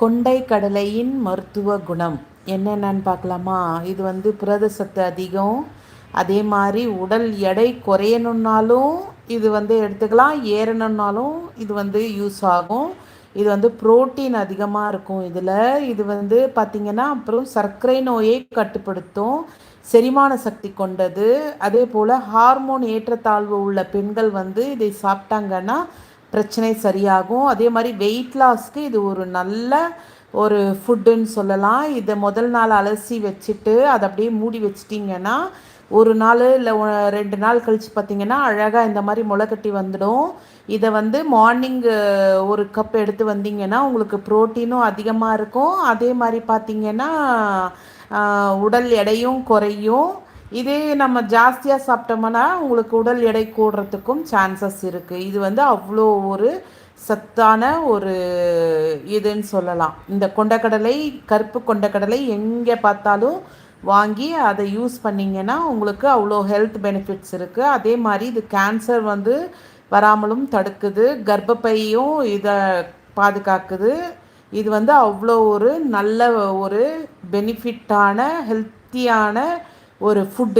கொண்டை கடலையின் மருத்துவ குணம் என்னென்னு பார்க்கலாமா? இது வந்து புரத சத்து அதிகம். அதே மாதிரி உடல் எடை குறையணுன்னாலும் இது வந்து எடுத்துக்கலாம். ஏறணுன்னாலும் இது வந்து யூஸ் ஆகும். இது வந்து புரோட்டீன் அதிகமாக இருக்கும் இதில். இது வந்து பார்த்திங்கன்னா அப்புறம் சர்க்கரை நோயை கட்டுப்படுத்தும். செரிமான சக்தி கொண்டது. அதே போல் ஹார்மோன் ஏற்றத்தாழ்வு உள்ள பெண்கள் வந்து இதை சாப்பிட்டாங்கன்னா பிரச்சனை சரியாகும். அதே மாதிரி வெயிட் லாஸ்க்கு இது ஒரு நல்ல ஒரு ஃபுட்டுன்னு சொல்லலாம். இதை முதல் நாள் அலசி வச்சுட்டு அதை அப்படியே மூடி வச்சிட்டிங்கன்னா ஒரு நாள் இல்லை ரெண்டு நாள் கழித்து பார்த்திங்கன்னா அழகாக இந்த மாதிரி முளைக்கட்டி வந்துடும். இதை வந்து மார்னிங்கு ஒரு கப் எடுத்து வந்தீங்கன்னா உங்களுக்கு ப்ரோட்டீனும் அதிகமாக இருக்கும். அதே மாதிரி பார்த்திங்கன்னா உடல் எடையும் குறையும். இதே நம்ம ஜாஸ்தியாக சாப்பிட்டோம்னா உங்களுக்கு உடல் எடை கூடுறதுக்கும் சான்சஸ் இருக்குது இது வந்து அவ்வளோ ஒரு சத்தான ஒரு இதுன்னு சொல்லலாம். இந்த கொண்டக்கடலை கருப்பு கொண்டக்கடலை எங்கே பார்த்தாலும் வாங்கி அதை யூஸ் பண்ணிங்கன்னா உங்களுக்கு அவ்வளோ ஹெல்த் பெனிஃபிட்ஸ் இருக்குது அதே மாதிரி இது கேன்சர் வந்து வராமலும் தடுக்குது. கர்ப்பப்பையும் இதை பாதுகாக்குது. இது வந்து அவ்வளோ ஒரு நல்ல ஒரு பெனிஃபிட்டான ஹெல்த்தியான ஒரு ஃபுட்டு